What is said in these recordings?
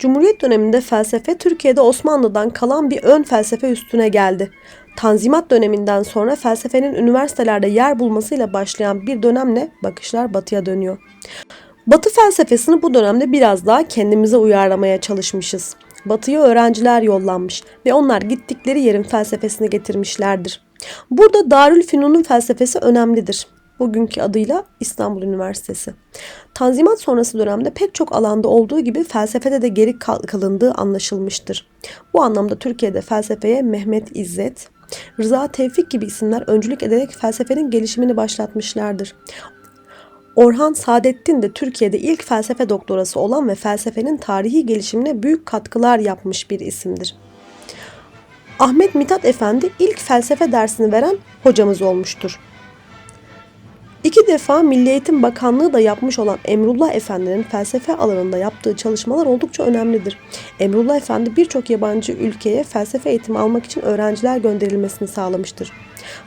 Cumhuriyet döneminde felsefe Türkiye'de Osmanlı'dan kalan bir ön felsefe üstüne geldi. Tanzimat döneminden sonra felsefenin üniversitelerde yer bulmasıyla başlayan bir dönemle bakışlar batıya dönüyor. Batı felsefesini bu dönemde biraz daha kendimize uyarlamaya çalışmışız. Batıya öğrenciler yollanmış ve onlar gittikleri yerin felsefesini getirmişlerdir. Burada Darülfünun'un felsefesi önemlidir. Bugünkü adıyla İstanbul Üniversitesi. Tanzimat sonrası dönemde pek çok alanda olduğu gibi felsefede de geri kal- kalındığı anlaşılmıştır. Bu anlamda Türkiye'de felsefeye Mehmet İzzet, Rıza Tevfik gibi isimler öncülük ederek felsefenin gelişimini başlatmışlardır. Orhan Saadettin de Türkiye'de ilk felsefe doktorası olan ve felsefenin tarihi gelişimine büyük katkılar yapmış bir isimdir. Ahmet Mithat Efendi ilk felsefe dersini veren hocamız olmuştur. İki defa Milli Eğitim Bakanlığı da yapmış olan Emrullah Efendi'nin felsefe alanında yaptığı çalışmalar oldukça önemlidir. Emrullah Efendi birçok yabancı ülkeye felsefe eğitimi almak için öğrenciler gönderilmesini sağlamıştır.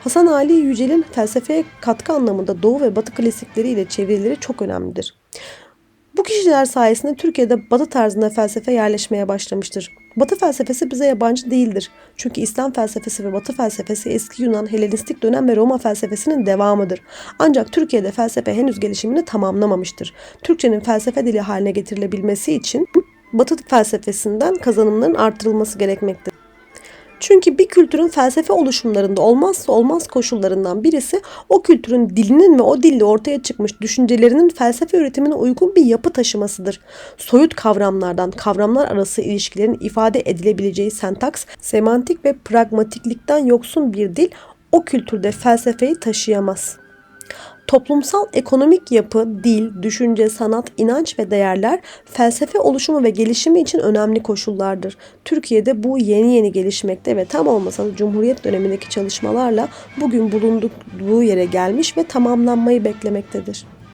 Hasan Ali Yücel'in felsefeye katkı anlamında Doğu ve Batı klasikleri ile çevirileri çok önemlidir. Bu kişiler sayesinde Türkiye'de Batı tarzında felsefe yerleşmeye başlamıştır. Batı felsefesi bize yabancı değildir. Çünkü İslam felsefesi ve Batı felsefesi eski Yunan, Helenistik dönem ve Roma felsefesinin devamıdır. Ancak Türkiye'de felsefe henüz gelişimini tamamlamamıştır. Türkçenin felsefe dili haline getirilebilmesi için Batı felsefesinden kazanımların artırılması gerekmektedir. Çünkü bir kültürün felsefe oluşumlarında olmazsa olmaz koşullarından birisi o kültürün dilinin ve o dille ortaya çıkmış düşüncelerinin felsefe üretimine uygun bir yapı taşımasıdır. Soyut kavramlardan kavramlar arası ilişkilerin ifade edilebileceği sentaks, semantik ve pragmatiklikten yoksun bir dil o kültürde felsefeyi taşıyamaz. Toplumsal ekonomik yapı, dil, düşünce, sanat, inanç ve değerler felsefe oluşumu ve gelişimi için önemli koşullardır. Türkiye'de bu yeni yeni gelişmekte ve tam olmasa da Cumhuriyet dönemindeki çalışmalarla bugün bulunduğu yere gelmiş ve tamamlanmayı beklemektedir.